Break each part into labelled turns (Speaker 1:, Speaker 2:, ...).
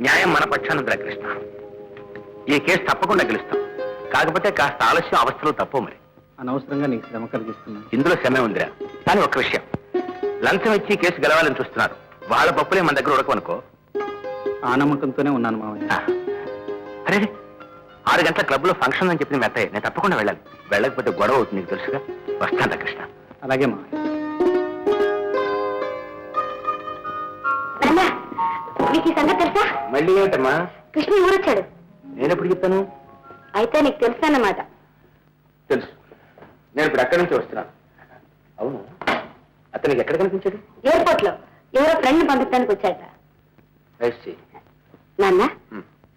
Speaker 1: న్యాయం మన పక్షానంతర కృష్ణ. ఈ కేసు తప్పకుండా గెలుస్తాం. కాకపోతే కాస్త ఆలస్యం అవస్థలు తప్పు మరి.
Speaker 2: అనవసరంగా నీకు శ్రమ కలిగిస్తున్నాను.
Speaker 1: ఇందులో శ్రమే ఉందిరా. కానీ ఒక్క విషయం. లంచం ఇచ్చి కేసు గెలవాలని చూస్తున్నారు. వాళ్ళ పప్పులే మన దగ్గర ఉడకనుకో
Speaker 2: ఆ నమ్మకంతోనే ఉన్నాను మావయ్య.
Speaker 1: అరే ఆరు గంటల క్లబ్లో ఫంక్షన్ అని చెప్పిన మెత్తయ్య నేను తప్పకుండా వెళ్ళాలి. వెళ్ళకపోతే గొడవ అవుతుంది నీకు తెలుసుగా? వస్తాను కృష్ణ.
Speaker 2: అలాగే మావయ్య.
Speaker 3: ఈ సంగతి తెలుసా?
Speaker 1: మళ్ళీ ఏమిటమ్మా?
Speaker 3: కృష్ణ ఊరొచ్చాడు.
Speaker 1: నేను ఎప్పుడు చెప్తాను?
Speaker 3: అయితే నీకు తెలుసు అన్నమాట
Speaker 1: తెలుసు. నేను ఇప్పుడు అక్కడి నుంచి వస్తున్నాను. అవును. అతనికి ఎక్కడ కనిపించాడు?
Speaker 3: ఎయిర్పోర్ట్లో ఎవరో ఫ్రెండ్ పంపించడానికి వచ్చాట
Speaker 1: రైట్
Speaker 3: నాన్న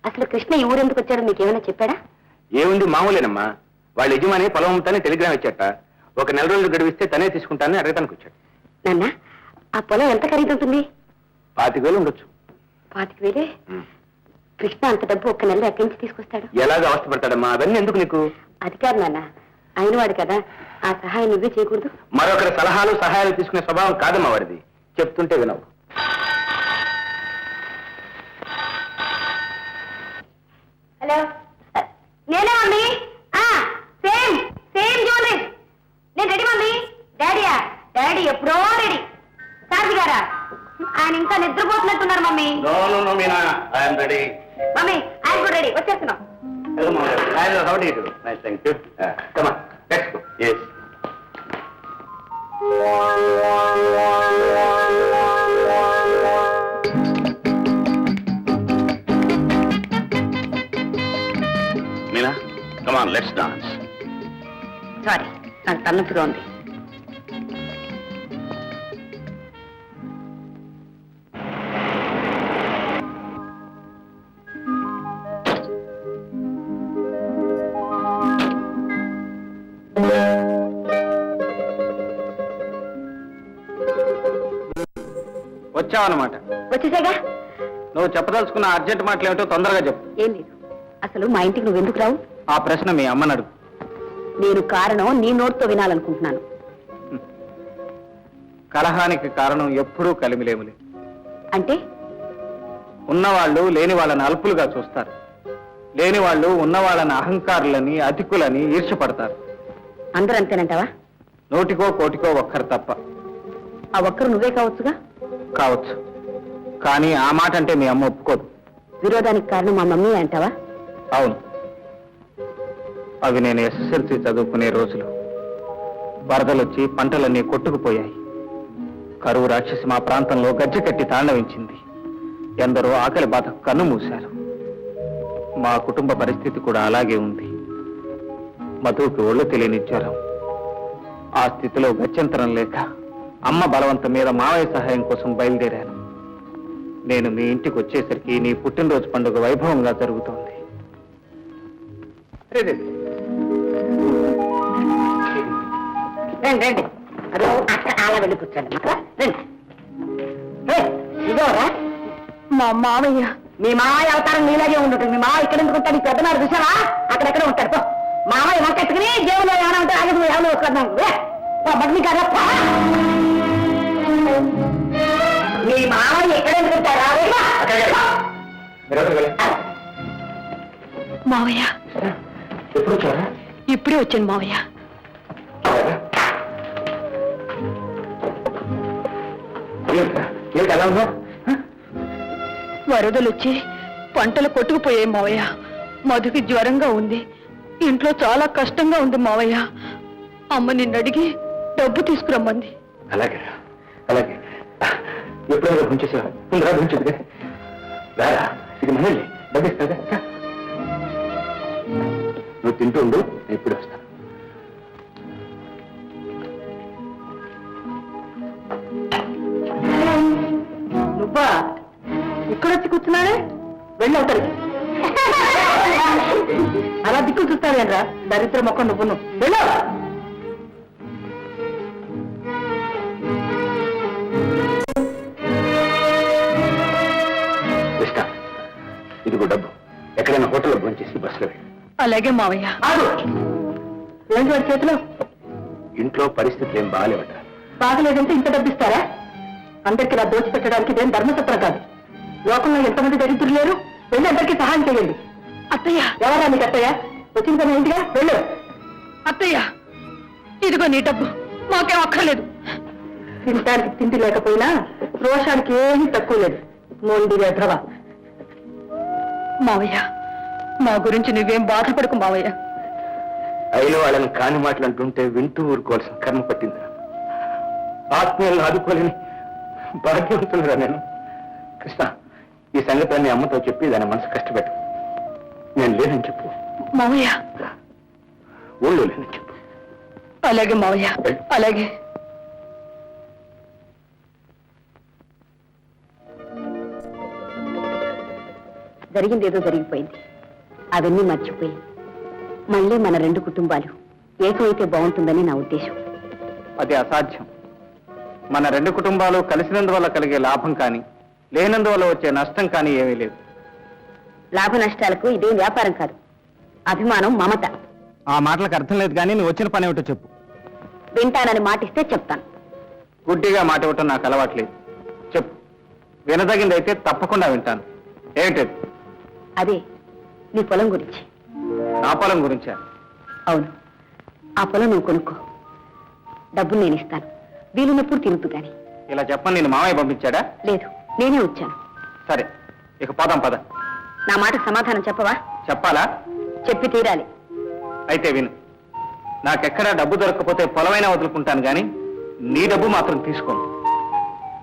Speaker 3: అసలు కృష్ణ ఈ ఊరెందుకు వచ్చాడో మీకు ఏమైనా చెప్పాడా?
Speaker 1: ఏముంది మామూలేనమ్మా. వాళ్ళ యజమాని పొలం టెలిగ్రామ్ ఇచ్చాట ఒక నెల రోజులు గడివిస్తే తనే తీసుకుంటానని అడగటానికి వచ్చాడు.
Speaker 3: నాన్న ఆ పొలం ఎంత ఖరీదు ఉంటుంది?
Speaker 1: పాతిక వేలు ఉండొచ్చు.
Speaker 3: పాతిక వేలే. కృష్ణ అంత డబ్బు ఒక్క నెల ఎక్కడి నుంచి తీసుకొస్తాడు?
Speaker 1: ఎలాగ అవస్థపడతాడమ్మా? అవన్నీ ఎందుకు నీకు?
Speaker 3: అది కాదు నాన్న. అయినవాడు కదా. ఆ సహాయం నువ్వే చేయకూడదు.
Speaker 1: మరొకరి సలహాలు సహాయాలు తీసుకునే స్వభావం కాదమ్మా వాడిది. చెప్తుంటే వినవు.
Speaker 3: హలో. నేనే మమ్మీ? సేమ్ సేమ్ జ్యువెలరీ నేను రెడీ మమ్మీ? డాడీయా? డాడీ ఎప్పుడో రెడీ. గారా? ఆయన ఇంకా నిద్రపోతున్నట్టున్నారు మమ్మీ
Speaker 1: రెడీ
Speaker 3: మమ్మీ ఆయన కూడా రెడీ వచ్చేస్తున్నాం.
Speaker 1: Uh. Yes. Come on, let's dance.
Speaker 3: Sorry నాకు తలనొప్పిగా ఉంది
Speaker 2: వచ్చావన్నమాట.
Speaker 3: వచ్చేసాగా?
Speaker 2: నువ్వు చెప్పదలుచుకున్న అర్జెంట్ మాటలు ఏమిటో తొందరగా చెప్పు.
Speaker 3: ఏం లేదు. అసలు మా ఇంటికి నువ్వు ఎందుకు రావు?
Speaker 2: ఆ ప్రశ్న మీ అమ్మని అడుగు.
Speaker 3: నేను కారణం నీ నోటితో వినాలనుకుంటున్నాను.
Speaker 2: కలహానికి కారణం ఎప్పుడూ కలిమిలేములే.
Speaker 3: అంటే?
Speaker 2: ఉన్నవాళ్ళు లేని వాళ్ళని అల్పులుగా చూస్తారు. లేని వాళ్ళు ఉన్న వాళ్ళని అహంకారులని అతికులని ఈర్ష్యపడతారు.
Speaker 3: అందరూ అంతేనంటావా?
Speaker 2: నోటికో కోటికో ఒక్కరు తప్ప.
Speaker 3: ఆ ఒక్కరు నువ్వే కావచ్చుగా?
Speaker 2: కావచ్చు. కానీ ఆ మాట అంటే మీ అమ్మ ఒప్పుకోదు.
Speaker 3: విరోధానికి కారణం మా మమ్మీ అంటావా?
Speaker 2: అవును. అవి నేను ఎస్ఎస్ఎల్సి చదువుకునే రోజులు. వరదలొచ్చి పంటలన్నీ కొట్టుకుపోయాయి. కరువు రాక్షసి మా ప్రాంతంలో గజ్జె కట్టి తాండవించింది. ఎందరో ఆకలి బాధ కన్ను మూశారు. మా కుటుంబ పరిస్థితి కూడా అలాగే ఉంది. మధువుకి ఒళ్ళు తెలియని జ్వరం. ఆ స్థితిలో గత్యంతరం లేక అమ్మ బలవంతం మీద మావయ్య సహాయం కోసం బయలుదేరాను. నేను మీ ఇంటికి వచ్చేసరికి నీ పుట్టినరోజు పండుగ వైభవంగా జరుగుతోంది.
Speaker 3: రండి రండి. అదో అక్కడ అలా వెళ్ళి కూర్చోండి. రండి. ఏ, ఇదోరా మా మామయ్య. మీ మామయ్య అవతారం నీలాగే ఉండటం మీ మామయ్య ఇక్కడ ఎందుకు ఉంటాడు? ఈ పెద్దనాడు చూసావా? అక్కడెక్కడ ఉంటాడు. పో. మామయ్య వంకెట్టుకుని దేవుడు ఏమైనా ఉంటే ఆగి నువ్వు ఎవరు వస్తున్నావు బడ్ని కదా. మీ ఎక్కడ ఉంటారా మావయ్య.
Speaker 1: ఎప్పుడు వచ్చారా?
Speaker 3: ఇప్పుడే వచ్చాను మావయ్య.
Speaker 1: ఏంటి ఎలా ఉందో
Speaker 4: వరదలు వచ్చి పంటలు కొట్టుకుపోయాయి మావయ్య. మధుకి జ్వరంగా ఉంది. ఇంట్లో చాలా కష్టంగా ఉంది మావయ్య. అమ్మ నిన్ను అడిగి డబ్బు తీసుకురమ్మంది.
Speaker 1: అలాగే అలాగే. ఎప్పుడైనా భుంచేసావా ముందరా భుంచదు రారా ఇది మనల్ని డబ్బిస్తాగా నువ్వు తింటూ ఉండు ఎప్పుడు వస్తా.
Speaker 3: నువ్వా? ఇక్కడొచ్చి కూర్చున్నాడే వెళ్ళి అవతలికి. అలా దిక్కు చూస్తావేంట్రా? దరిద్ర మొక్క నువ్వు నువ్వు. వెళ్ళు.
Speaker 4: అలాగే మావయ్య.
Speaker 3: ఏంటి వాడి చేతిలో?
Speaker 1: ఇంట్లో పరిస్థితులు ఏం బాగాలేవట.
Speaker 3: బాగలేదంటే ఇంత డబ్బిస్తారా? అందరికి ఇలా దోచిపెట్టడానికి ఇదేం ధర్మసత్రం కాదు. లోకంలో ఎంతమంది దరిద్రులు లేరు? వెళ్ళి అందరికీ సహాయం చేయండి.
Speaker 4: అత్తయ్య!
Speaker 3: ఎవరా నీకు అత్తయ్య? వచ్చింది కదా ఇంటిగా వెళ్ళు.
Speaker 4: అత్తయ్య! ఇదిగో నీ డబ్బు. మాకేం అక్కర్లేదు.
Speaker 3: తినటానికి తిండి లేకపోయినా రోషానికి ఏమీ తక్కువ లేదు. మొండి వెధవ.
Speaker 4: మావయ్య! మా గురించి నువ్వేం బాధపడకు మావయ్య.
Speaker 1: అయిన వాళ్ళని కాని మాటలు అంటుంటే వింటూ ఊరుకోవాల్సిన కర్మ పట్టింది ఆత్మీయులను ఆదుకోలేని భాగ్యవంతులుగా నేను. కృష్ణ ఈ సంగతాన్ని అమ్మతో చెప్పి దాని మనసు కష్టపెట్టు. నేను లేనని చెప్పు.
Speaker 4: మావయ్య.
Speaker 1: ఊళ్ళో లేనని చెప్పు.
Speaker 4: అలాగే మావయ్య. అలాగే.
Speaker 3: జరిగింది ఏదో జరిగిపోయింది. అవన్నీ మర్చిపోయి మళ్ళీ మన రెండు కుటుంబాలు ఏకమైతే బాగుంటుందని నా ఉద్దేశం.
Speaker 2: అది అసాధ్యం. మన రెండు కుటుంబాలు కలిసినందువల్ల కలిగే లాభం కానీ లేనందువల్ల వచ్చే నష్టం కానీ ఏమీ లేదు.
Speaker 3: లాభ నష్టాలకు ఇదేం వ్యాపారం కాదు అభిమానం మమత.
Speaker 2: ఆ మాటలకు అర్థం లేదు కానీ నువ్వు వచ్చిన పని ఏమిటో చెప్పు.
Speaker 3: వింటానని మాటిస్తే చెప్తాను.
Speaker 2: గుడ్డిగా మాట ఇవ్వటం నాకు అలవాట్లేదు చెప్పు. వినదగిందైతే తప్పకుండా వింటాను. ఏమిటది
Speaker 3: అదే నీ పొలం గురించి.
Speaker 2: నా పొలం గురించా?
Speaker 3: అవును. ఆ పొలం నువ్వు కొనుక్కో. డబ్బులు నేను ఇస్తాను. వీలున్నప్పుడు తిరుగుతూ గాని.
Speaker 2: ఇలా చెప్పని నేను మామయ్య పంపించాడా?
Speaker 3: లేదు నేనే వచ్చాను.
Speaker 2: సరే ఇక పోదాం పద.
Speaker 3: నా మాట సమాధానం చెప్పవా?
Speaker 2: చెప్పాలా?
Speaker 3: చెప్పి తీరాలి.
Speaker 2: అయితే విను. నాకెక్కడా డబ్బు దొరకకపోతే పొలమైనా వదులుకుంటాను కానీ నీ డబ్బు మాత్రం తీసుకోను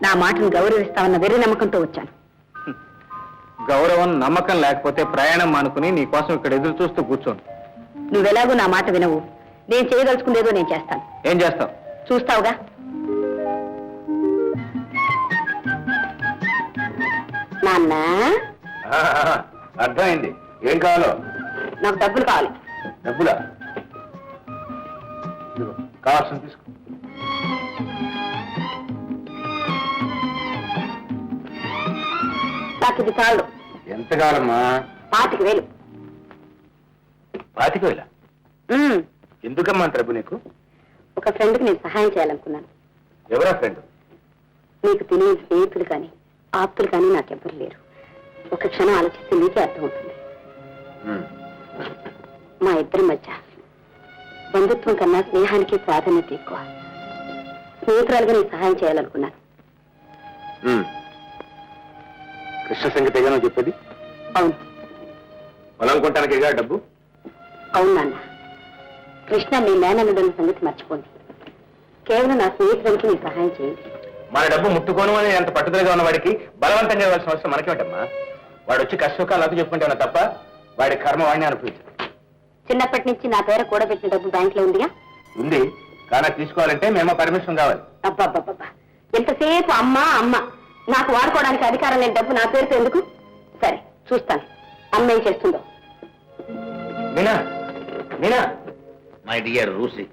Speaker 3: నా మాటను గౌరవిస్తావన్న వెర్రి నమ్మకంతో వచ్చాను.
Speaker 2: గౌరవం నమ్మకం లేకపోతే ప్రయాణం మానుకుని నీ కోసం ఇక్కడ ఎదురు చూస్తూ కూర్చోను.
Speaker 3: నువ్వెలాగో నా మాట వినవు. నేను చేయదలుచుకుందేదో నేను చేస్తాను.
Speaker 2: ఏం చేస్తావు?
Speaker 3: చూస్తావుగా? నాన్న?
Speaker 1: అర్థమైంది. ఏం కావాలో?
Speaker 3: నాకు డబ్బులు కావాలి.
Speaker 1: డబ్బులా? కావాల్సిన తీసుకో.
Speaker 3: నాకు ఇది చాలు
Speaker 1: ఎంత కావాలమ్మా
Speaker 3: పాతిక వేలు.
Speaker 1: పాతిక వేల?
Speaker 3: ఉమ్,
Speaker 1: ఎందుకమ్మా అంత డబ్బు నీకు?
Speaker 3: ఒక ఫ్రెండ్కి నేను సహాయం చేయాలనుకున్నాను.
Speaker 1: ఎవరా ఫ్రెండ్?
Speaker 3: నీకు తెలియని స్నేహితులు కానీ ఆప్తులు కానీ నాకెవ్వరు లేరు. ఒక క్షణం ఆలోచిస్తే నీకే అర్థమవుతుంది మా ఇద్దరి మధ్య బంధుత్వం కన్నా స్నేహానికి ప్రాధాన్యత ఎక్కువ. స్నేహితురాలుగా నీకు సహాయం చేయాలనుకున్నాను.
Speaker 1: కృష్ణ సంగతిగా నువ్వు చెప్పేది?
Speaker 3: అవును.
Speaker 1: పొలం కొట్టడానికిగా డబ్బు?
Speaker 3: అవును నాన్న. కృష్ణ మీ మేనల్లుడన్న సంగతి మర్చిపోండి. కేవలం నా స్నేహితురానికి నీ సహాయం చేయండి.
Speaker 1: మన డబ్బు ముట్టుకోను అని అంత పట్టుదలగా ఉన్న వాడికి బలవంతంగా ఇవ్వాల్సిన అవసరం మనకేమిటమ్మా? వాడు వచ్చి కష్టసుఖాలు అది చెప్పుకుంటే తప్ప వాడి కర్మ వాడిని అనుభవించదు.
Speaker 3: చిన్నప్పటి నుంచి నా పేర కూడబెట్టిన డబ్బు బ్యాంకులో ఉందిగా?
Speaker 1: ఉంది. కానీ తీసుకోవాలంటే మేము పర్మిషన్ కావాలి.
Speaker 3: అబ్బాబ్బాబ్బా ఎంతసేపు అమ్మ అమ్మ. నాకు వాడుకోవడానికి అధికారం లేని డబ్బు నా పేరుతో ఎందుకు? సరే చూస్తాను. అమ్మ ఏం చేస్తుందో.
Speaker 1: Meena Meena.
Speaker 5: My dear Lucy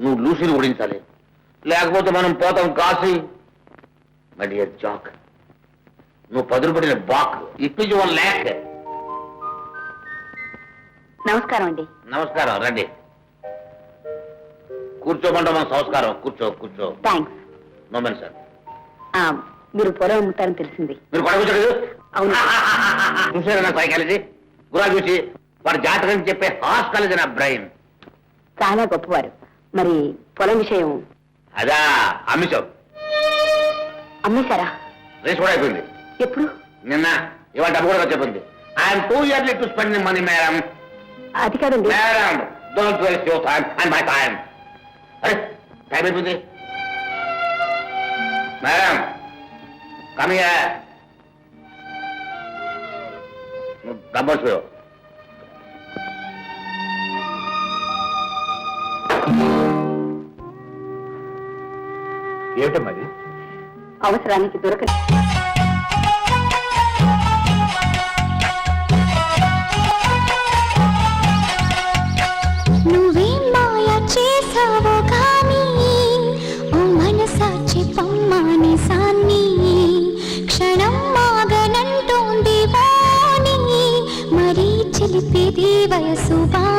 Speaker 5: నువ్వు లూసీని ఓడించాలి లేకపోతే మనం పోతాం కాశీ. మై డియర్ జాక్ నువ్వు పదులుపడిన బాక్ ఇప్పించి వన్ ల్యాక్
Speaker 3: నమస్కారం అండి.
Speaker 5: నమస్కారం రండి. కూర్చోమంటే మన సంస్కారం కూర్చో. కూర్చో
Speaker 3: థ్యాంక్స్
Speaker 5: నోమెన్ సార్
Speaker 3: ఆ, మీరు పొలం అమ్ముతారని తెలిసింది.
Speaker 5: మీరు పడకూర్చోలేదు
Speaker 3: అవును.
Speaker 5: చూసారా నా సైకాలజీ గురా చూసి వాడు జాతకం చెప్పే హాస్కాలజీ నా బ్రెయిన్.
Speaker 3: చాలా గొప్పవారు. మరి పొలం విషయం
Speaker 5: అదా అమిషం
Speaker 3: అమ్మేశారా?
Speaker 5: రేస్ కూడా అయిపోయింది.
Speaker 3: ఎప్పుడు?
Speaker 5: నిన్న ఇవాళ డబ్బు కూడా చెప్పింది I'm too early to spend money madam
Speaker 3: అది కాదండి.
Speaker 5: Madam don't waste your time and my time అరే టైం అయిపోయింది. మేడం కమియా డబ్బు వచ్చిపోయావు
Speaker 1: ఏమిటమ్మా అది
Speaker 3: అవసరానికి దొరకని
Speaker 6: వాణి వయసు బా